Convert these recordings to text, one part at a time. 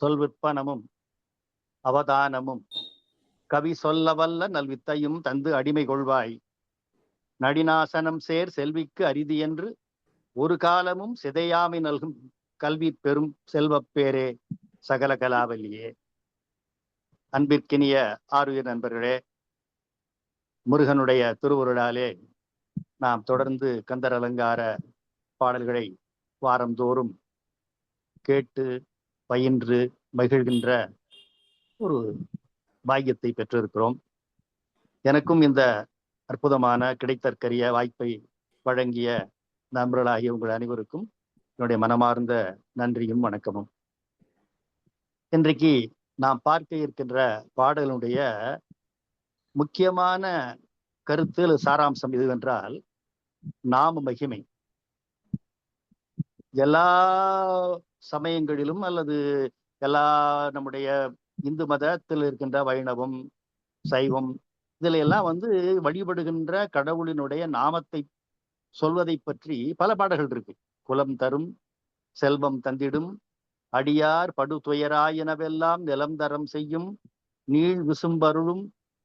சொல் விற்பனமும் அவதானமும் கவி சொல்லவல்ல நல்வித்தையும் தந்து அடிமை கொள்வாய். நடினாசனம் சேர் செல்விக்கு அரிதி என்று ஒரு காலமும் சிதையாமை நல்கும் கல்வி பெரும் செல்வப் பேரே சகல கலாவலியே. அன்பிற்கினிய ஆறுயிர் நண்பர்களே முருகனுடைய திருவுருளாலே நாம் தொடர்ந்து கந்தர் அலங்கார பாடல்களை வாரந்தோறும் கேட்டு பயின்று மகிழ்கின்ற ஒரு பாக்கியத்தை பெற்றிருக்கிறோம். எனக்கும் இந்த அற்புதமான கிடைத்தற்கரிய வாய்ப்பை வழங்கிய நண்பர்களாகிய உங்கள் அனைவருக்கும் என்னுடைய மனமார்ந்த நன்றியும் வணக்கமும். இன்றைக்கு நாம் பார்க்க இருக்கின்ற பாடலுடைய முக்கியமான கருத்து சாராம்சம் எதுவென்றால் நாம மகிமை. எல்லா சமயங்களிலும் அல்லது எல்லா நம்முடைய இந்து மதத்தில் இருக்கின்ற வைணவம் சைவம் இதுல எல்லாம் வந்து வழிபடுகின்ற கடவுளினுடைய நாமத்தை சொல்வதை பற்றி பல பாடல்கள் இருக்கு. குலம் தரும் செல்வம் தந்திடும் அடியார் படுதுயராயினவெல்லாம் நிலம் தரம் செய்யும் நீள் விசும்பருளும்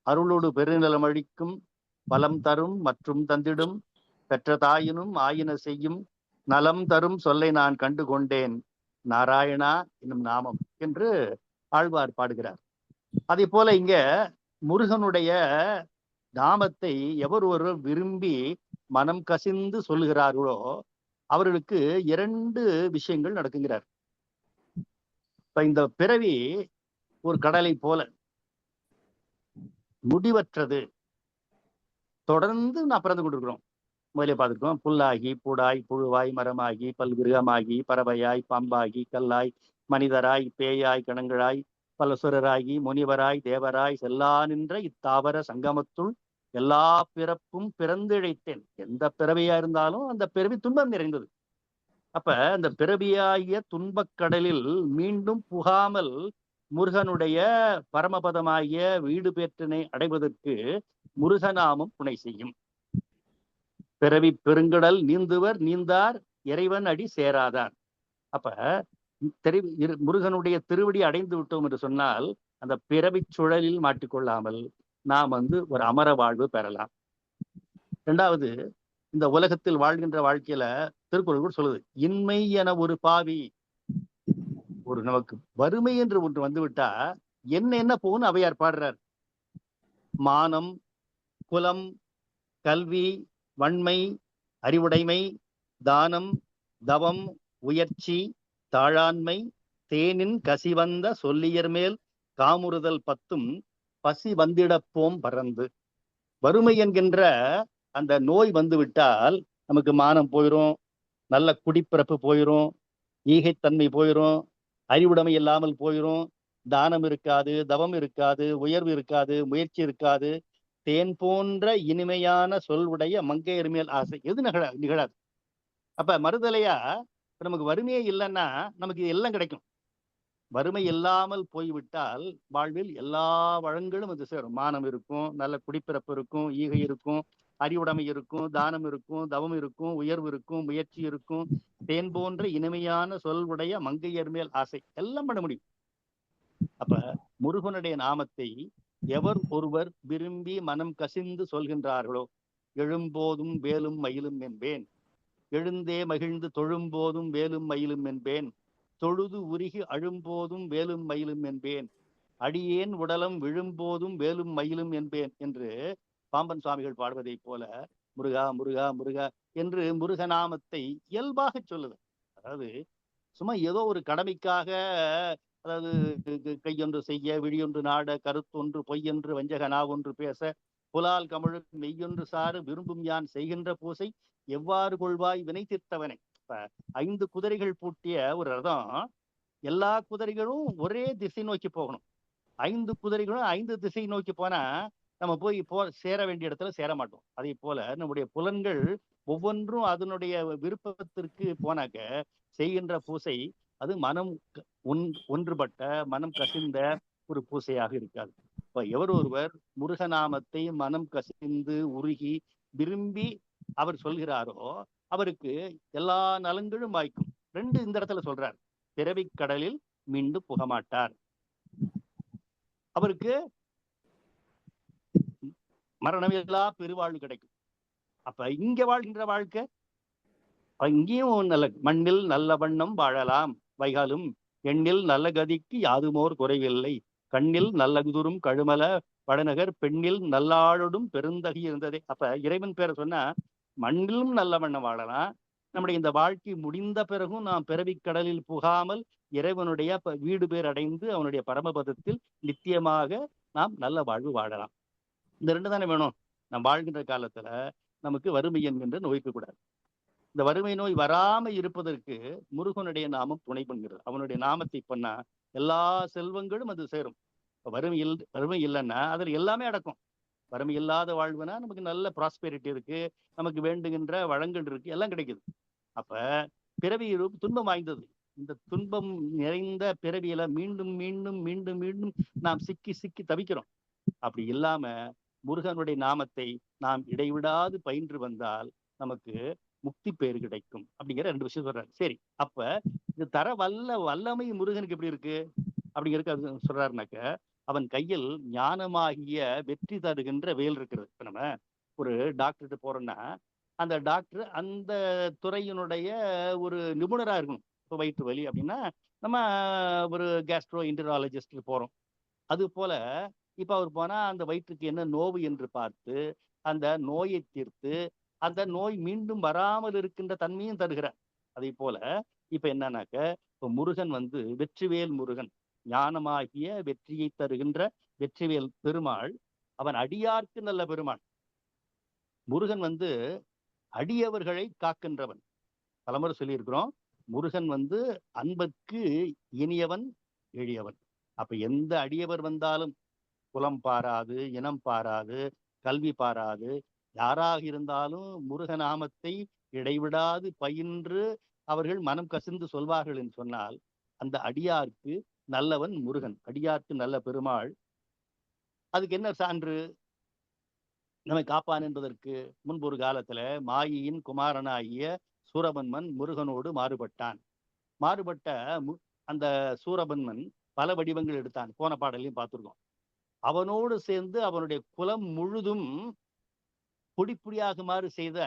அருளோடு பெருநிலம் அழிக்கும் பலம் தரும் மற்றும் தந்திடும் பெற்ற தாயினும் ஆயின செய்யும் நலம் தரும் சொல்லை நான் கண்டு கொண்டேன் நாராயணா என்னும் நாமம் என்று ஆழ்வார் பாடுகிறார். அதே போல இங்க முருகனுடைய நாமத்தை எவர் ஒரு விரும்பி மனம் கசிந்து சொல்லுகிறார்களோ அவர்களுக்கு இரண்டு விஷயங்கள் நடக்குங்கிறார். இப்ப இந்த பிறவி ஒரு கடலை போல முடிவற்றது. தொடர்ந்து நான் பிறந்து கொண்டிருக்கிறோம். முதலே பார்த்துருக்கோம். புல்லாகி பூடாய் புழுவாய் மரமாகி பல்கிருகமாகி பறவையாய் பாம்பாகி கல்லாய் மனிதராய் பேயாய் கணங்களாய் பலசுரராகி முனிவராய் தேவராய் செல்லா நின்ற இத்தாவர சங்கமத்துள் எல்லா பிறப்பும் பிறந்திழைத்தேன். எந்த பிறவியா இருந்தாலும் அந்த பிறவி துன்பம் நிறைந்தது. அப்ப அந்த பிறவியாகிய துன்பக் கடலில் மீண்டும் புகாமல் முருகனுடைய பரமபதமாகிய வீடு பெற்றினை அடைவதற்கு முருகநாமம் துணை செய்யும். பிறவி பெருங்கடல் நீந்துவர் நீந்தார் இறைவன் அடி சேராதார் அப்ப தெரி முருகனுடைய திருவடி அடைந்து விட்டோம் என்று சொன்னால் அந்த பிறவி சுழலில் மாட்டிக்கொள்ளாமல் நாம் வந்து ஒரு அமர வாழ்வு பெறலாம். இரண்டாவது இந்த உலகத்தில் வாழ்கின்ற வாழ்க்கையில திருக்குறள் கூட சொல்லுது இன்மை என ஒரு பாவி. ஒரு நமக்கு வறுமை என்று ஒன்று வந்துவிட்டா என்ன என்ன போகும்னு அவையார் பாடுறார். மானம் குலம் கல்வி வன்மை அறிவுடைமை தானம் தவம் உயர்ச்சி தாழாண்மை தேனின் கசிவந்த சொல்லியர் மேல் காமுறுதல் பத்தும் பசி வந்திடப்போம் பறந்து வறுமை என்கின்ற அந்த நோய் வந்து விட்டால் நமக்கு மானம் போயிரும் நல்ல குடிப்பிறப்பு போயிரும் ஈகைத்தன்மை போயிரும் அறிவுடைமை இல்லாமல் போயிரும். தானம் இருக்காது தவம் இருக்காது உயர்வு இருக்காது முயற்சி இருக்காது தேன் போன்ற இனிமையான சொல் உடைய மங்கையர் மேல் ஆசை. எது நிகழ நிகழாது. அப்ப மறுதலையா இப்ப நமக்கு வறுமையே இல்லைன்னா நமக்கு எல்லாம் கிடைக்கும். வறுமை இல்லாமல் போய்விட்டால் வாழ்வில் எல்லா வளங்களும் அது சேரும். மானம் இருக்கும் நல்ல குடிப்பிறப்பு இருக்கும் ஈகை இருக்கும் அறிவுடைமை இருக்கும் தானம் இருக்கும் தவம் இருக்கும் உயர்வு இருக்கும் முயற்சி இருக்கும். தேன் போன்ற இனிமையான சொல் உடைய மங்கையர் மேல் ஆசை. எல்லாம் பண்ண முடியும். அப்ப முருகனுடைய நாமத்தை எவர் ஒருவர் விரும்பி மனம் கசிந்து சொல்கின்றார்களோ எழும்போதும் வேலும் மயிலும் என்பேன். எழுந்தே மகிழ்ந்து தொழும்போதும் வேலும் மயிலும் என்பேன். தொழுது உருகி அழும்போதும் வேலும் மயிலும் என்பேன். அடியேன் உடலம் விழும்போதும் வேலும் மயிலும் என்பேன் என்று பாம்பன் சுவாமிகள் பாடுவதைப் போல முருகா முருகா முருகா என்று முருகநாமத்தை இயல்பாக சொல்லுது அதாவது சும்மா ஏதோ ஒரு கடமைக்காக அதாவது கையொன்று செய்ய விழியொன்று நாட கருத்தொன்று பொய்யொன்று வஞ்சக நாவொன்று பேச புலால் கமழு மெய்யொன்று சாறு விரும்பும் யான் செய்கின்ற பூசை எவ்வாறு கொள்வாய் வினை தீர்த்தவனை. இப்ப ஐந்து குதிரைகள் பூட்டிய ஒரு ரதம் எல்லா குதிரைகளும் ஒரே திசை நோக்கி போகணும். ஐந்து குதிரைகளும் ஐந்து திசை நோக்கி போனா நம்ம போய் போ சேர வேண்டிய இடத்துல சேர மாட்டோம். அதே போல நம்முடைய புலன்கள் ஒவ்வொன்றும் அதனுடைய விருப்பத்திற்கு போனாக்க செய்கின்ற பூசை அது மனம் ஒன் ஒன்றுபட்ட மனம் கசிந்த ஒரு பூசையாக இருக்காது. இப்ப எவர் ஒருவர் முருகநாமத்தை மனம் கசிந்து உருகி விரும்பி அவர் சொல்கிறாரோ அவருக்கு எல்லா நலன்களும் வாய்க்கும். ரெண்டு இந்த இடத்துல சொல்றார். பிறவிக் கடலில் மீண்டும் புகமாட்டார். அவருக்கு மரணமில்லா பெருவாழ்வு கிடைக்கும். அப்ப இங்க வாழ்கின்ற வாழ்க்கை? அப்ப இங்கேயும் நல்ல மண்ணில் நல்ல வண்ணம் வாழலாம். வைகாலும் எண்ணில் நல்ல கதிக்கு யாதுமோர் குறைவில்லை. கண்ணில் நல்ல குதுரும் கழுமல வடநகர் பெண்ணில் நல்லாளோடும் பெருந்தகை இருந்ததே. அப்ப இறைவன் பேரை சொன்னா மண்ணிலும் நல்ல வண்ணம் வாழலாம். நம்முடைய இந்த வாழ்க்கை முடிந்த பிறகும் நாம் பிறவிக் கடலில் புகாமல் இறைவனுடைய வீடு பேர் அடைந்து அவனுடைய பரமபதத்தில் நித்தியமாக நாம் நல்ல வாழ்வு வாழலாம். இந்த ரெண்டு தானே வேணும். நாம் வாழ்கின்ற காலத்துல நமக்கு வறுமை என்கின்ற நோய்க்கு கூடாது. இந்த வறுமை நோய் வராம இருப்பதற்கு முருகனுடைய நாமம் துணை பண்ணுகிறது அவனுடைய நாமத்தை பண்ணா எல்லா செல்வங்களும் அது சேரும். வறுமை இல் வறுமை இல்லைன்னா அதில் எல்லாமே அடக்கும். வறுமை இல்லாத வாழ்வுனா நமக்கு நல்ல ப்ராஸ்பெரிட்டி இருக்கு நமக்கு வேண்டுகின்ற வளங்கள் இருக்கு எல்லாம் கிடைக்குது. அப்ப பிறவி துன்பம் வாய்ந்தது. இந்த துன்பம் நிறைந்த பிறவியில மீண்டும் மீண்டும் மீண்டும் மீண்டும் நாம் சிக்கி சிக்கி தவிக்கிறோம். அப்படி இல்லாம முருகனுடைய நாமத்தை நாம் இடைவிடாது பயின்று வந்தால் நமக்கு முக்தி பேர் கிடைக்கும் அப்படிங்கிற ரெண்டு விஷயம் சொல்றாரு. சரி அப்ப இது தர வல்ல வல்லமை முருகனுக்கு எப்படி இருக்கு? அப்படிங்கிறதுக்கு அது சொல்றாருனாக்க அவன் கையில் ஞானமாகிய வெற்றி தருகின்ற வேல் இருக்கிறது. இப்ப நம்ம ஒரு டாக்டர்கிட்ட போறோம்னா அந்த டாக்டர் அந்த துறையினுடைய ஒரு நிபுணரா இருக்கணும். இப்போ வயிற்று வலி அப்படின்னா நம்ம ஒரு கேஸ்ட்ரோ இன்டராலஜிஸ்ட் போகிறோம் அது போல இப்போ அவர் போனால் அந்த வயிற்றுக்கு என்ன நோவு என்று பார்த்து அந்த நோயை தீர்த்து அந்த நோய் மீண்டும் வராமல் இருக்கின்ற தன்மையும் தருகிறார். அதே போல இப்ப என்னன்னாக்க இப்ப முருகன் வந்து வெற்றிவேல் முருகன் ஞானமாகிய வெற்றியை தருகின்ற வெற்றிவேல் பெருமாள் அவன் அடியார்க்கு நல்ல பெருமாள் முருகன் வந்து அடியவர்களை காக்கின்றவன். பலமுறை சொல்லியிருக்கிறோம் முருகன் வந்து அன்புக்கு இனியவன் எளியவன். அப்ப எந்த அடியவர் வந்தாலும் குலம் பாராது இனம் பாராது கல்வி பாராது யாராக இருந்தாலும் முருகநாமத்தை இடைவிடாது பயின்று அவர்கள் மனம் கசிந்து சொல்வார்கள் என்று சொன்னால் அந்த அடியார்க்கு நல்லவன் முருகன். அடியார்க்கு நல்ல பெருமாள். அதுக்கு என்ன சான்று? நம்மை காப்பான் என்பதற்கு முன்பு ஒரு காலத்துல மாயியின் குமாரனாகிய சூரபன்மன் முருகனோடு மாறுபட்டான். மாறுபட்ட மு- அந்த சூரபன்மன் பல வடிவங்கள் எடுத்தான். போன பாடலையும் பார்த்திருக்கோம். அவனோடு சேர்ந்து அவனுடைய குலம் முழுதும் பொடிப்பொடியாகுமாறு செய்த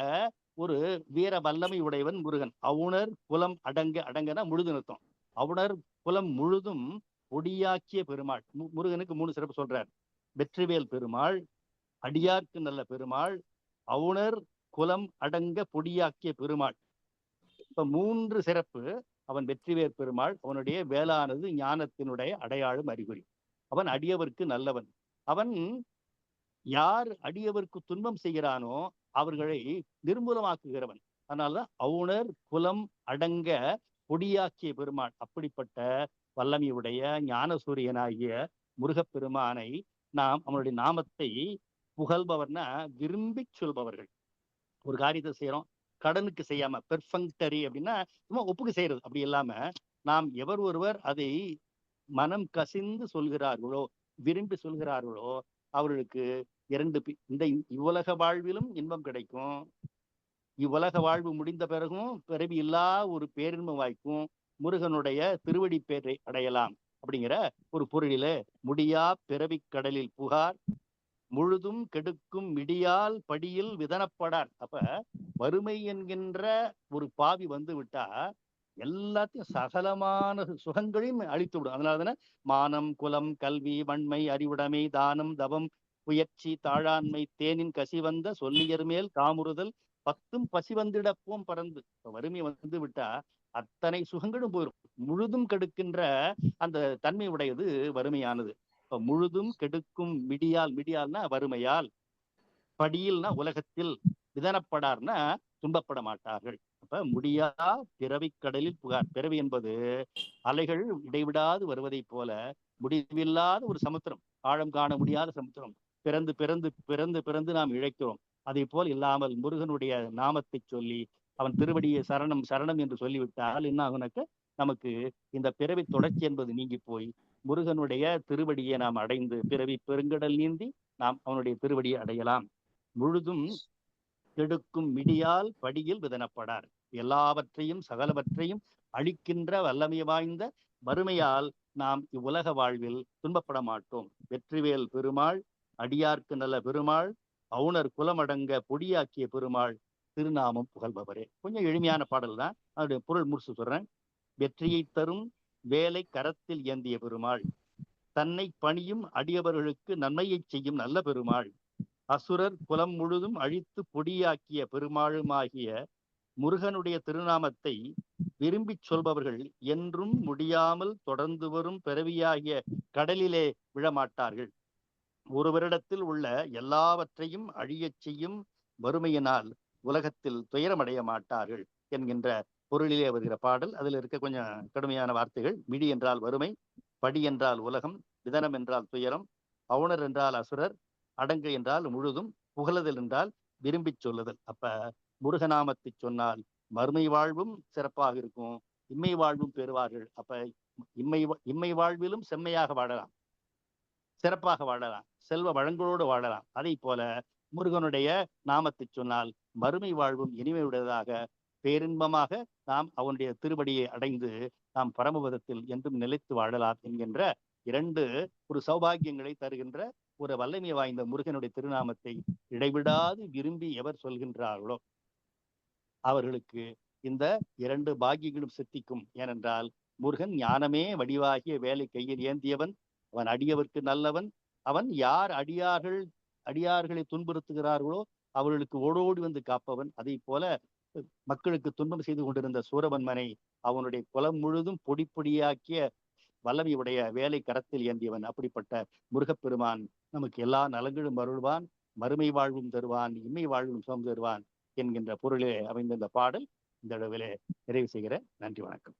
ஒரு வீர வல்லமை உடையவன் முருகன். அவுணர் குலம் அடங்க அடங்கன முழுது நிறுத்தம். அவுணர் குலம் முழுதும் பொடியாக்கிய பெருமாள். முருகனுக்கு மூணு சிறப்பு சொல்றார். வெற்றிவேல் பெருமாள் அடியார்க்கு நல்ல பெருமாள் அவுணர் குலம் அடங்க பொடியாக்கிய பெருமாள். இப்ப மூன்று சிறப்பு. அவன் வெற்றிவேல் பெருமாள் அவனுடைய வேளானது ஞானத்தினுடைய அடையாளம் அறிகுறி. அவன் அடியவர்க்கு நல்லவன். அவன் யார் அடியவருக்கு துன்பம் செய்கிறானோ அவர்களை நிர்மூலமாக்குகிறவன். அதனாலதான் அவுணர் குலம் அடங்க பொடியாக்கிய பெருமாள் அப்படிப்பட்ட வல்லமையுடைய ஞான சூரியனாகிய முருகப்பெருமானை நாம் அவனுடைய நாமத்தை புகழ்பவர்னா விரும்பி சொல்பவர்கள். ஒரு காரியத்தை செய்யறோம் கடனுக்கு செய்யாம பெர்ஃபங்டரி அப்படின்னா சும்மா ஒப்புக்கு செய்யறது அப்படி இல்லாம நாம் எவர் ஒருவர் அதை மனம் கசிந்து சொல்கிறார்களோ விரும்பி சொல்கிறார்களோ அவர்களுக்கு இரண்டு இந்த இவ்வுலக வாழ்விலும் இன்பம் கிடைக்கும். இவ்வுலக வாழ்வு முடிந்த பிறகும் பிறவி இல்லா ஒரு பேரின்ம வாய்க்கும். முருகனுடைய திருவடி பேரை அடையலாம் அப்படிங்கிற ஒரு பொருளில முடியா பிறவிக் கடலில் புகார் முழுதும் கெடுக்கும் மிடியால் படியில் விதனப்படார். அப்ப வறுமை என்கின்ற ஒரு பாவி வந்து விட்டா எல்லாத்தையும் சகலமான சுகங்களையும் அழித்து விடும். அதனால தானே மானம் குலம் கல்வி வன்மை அறிவுடைமை தானம் தவம் முயற்சி தாழாண்மை தேனின் கசி வந்த சொல்லியர் மேல் காமுறுதல் பத்தும் பசிவந்திடப்போம் பறந்து வறுமை வந்து விட்டா அத்தனை சுகங்களும் போயிடும் முழுதும் கெடுக்கின்ற அந்த தன்மை உடையது வறுமையானது. இப்ப முழுதும் கெடுக்கும் மிடியால் மிடியால்னா வறுமையால் படியில்னா உலகத்தில் விதனப்படார்னா துன்பப்பட மாட்டார்கள். அப்ப முடியா பிறவிக் கடலில் புகார் பிறவி என்பது அலைகள் இடைவிடாது வருவதைப் போல முடிவில்லாத ஒரு சமுத்திரம் ஆழம் காண முடியாத சமுத்திரம். பிறந்து பிறந்து பிறந்து பிறந்து நாம் இழைக்கிறோம். அதை போல் இல்லாமல் முருகனுடைய நாமத்தை சொல்லி அவன் திருவடியை சரணம் சரணம் என்று சொல்லிவிட்டால் என்ன ஆகுனாக்க நமக்கு இந்த பிறவி தொடர்ச்சி என்பது நீங்கி போய் முருகனுடைய திருவடியை நாம் அடைந்து பிறவி பெருங்கடல் நீந்தி நாம் அவனுடைய திருவடியை அடையலாம். முழுதும் கெடுக்கும் மிடியால் படியில் விதனப்படார். எல்லாவற்றையும் சகலவற்றையும் அழிக்கின்ற வல்லமை வாய்ந்த வறுமையால் நாம் இவ்வுலக வாழ்வில் துன்பப்பட மாட்டோம். வெற்றிவேல் பெருமாள் அடியார்க்கு நல்ல பெருமாள் அவுணர் குலமடங்க பொடியாக்கிய பெருமாள் திருநாமம் புகழ்பவரே. கொஞ்சம் எளிமையான பாடல் தான். அதனுடைய பொருள் முடிச்சு சொல்றேன். வெற்றியை தரும் வேலை கரத்தில் ஏந்திய பெருமாள் தன்னை பணியும் அடியவர்களுக்கு நன்மையை செய்யும் நல்ல பெருமாள் அசுரர் குலம் முழுதும் அழித்து பொடியாக்கிய பெருமாளுமாகிய முருகனுடைய திருநாமத்தை விரும்பிச் சொல்பவர்கள் என்றும் முடியாமல் தொடர்ந்து வரும் பிறவியாகிய கடலிலே விழமாட்டார்கள். ஒருவரிடத்தில் உள்ள எல்லாவற்றையும் அழியச் செய்யும் வறுமையினால் உலகத்தில் துயரமடைய மாட்டார்கள் என்கின்ற பொருளிலே வருகிற பாடல். அதில் இருக்க கொஞ்சம் கடுமையான வார்த்தைகள். மிடி என்றால் வறுமை படி என்றால் உலகம் விதனம் என்றால் துயரம் அவுணர் என்றால் அசுரர் அடங்கு என்றால் முழுதும் புகழுதல் என்றால் விரும்பிச் சொல்லுதல். அப்ப முருகநாமத்தை சொன்னால் மறுமை வாழ்வும் சிறப்பாக இருக்கும். இம்மை வாழ்வும் பெறுவார்கள். அப்ப இம்மை இம்மை வாழ்விலும் செம்மையாக வாழலாம். சிறப்பாக வாழலாம். செல்வ வளங்களோடு வாழலாம். அதே போல முருகனுடைய நாமத்தை சொன்னால் மறுமை வாழ்வும் இனிமையுடையதாக பேரின்பமாக நாம் அவனுடைய திருவடியை அடைந்து நாம் பரமபதத்தில் என்றும் நிலைத்து வாழலாம் என்கின்ற இரண்டு ஒரு சௌபாகியங்களை தருகின்ற ஒரு வல்லமை வாய்ந்த முருகனுடைய திருநாமத்தை இடைவிடாது விரும்பி எவர் சொல்கின்றார்களோ? அவர்களுக்கு இந்த இரண்டு பாக்கியங்களும் சித்திக்கும். ஏனென்றால் முருகன் ஞானமே வடிவாகிய வேலை கையில் ஏந்தியவன் அவன் அடியவர்க்கு நல்லவன். அவன் யார் அடியார்கள் அடியார்களை துன்புறுத்துகிறார்களோ அவர்களுக்கு ஓடோடி வந்து காப்பவன். அதை போல மக்களுக்கு துன்பம் செய்து கொண்டிருந்த சூரபன்மனை அவனுடைய குலம் முழுதும் பொடி பொடியாக்கிய வல்லமையுடைய வேலை கரத்தில் ஏந்தியவன். அப்படிப்பட்ட முருகப்பெருமான் நமக்கு எல்லா நலங்களும் அருள்வான் மறுமை வாழ்வும் தருவான் இம்மை வாழ்வும் சுகம் தருவான். என்கின்ற பொருளிலே அமைந்த இந்த பாடல் இந்த அளவிலே நிறைவு செய்கிற நன்றி வணக்கம்.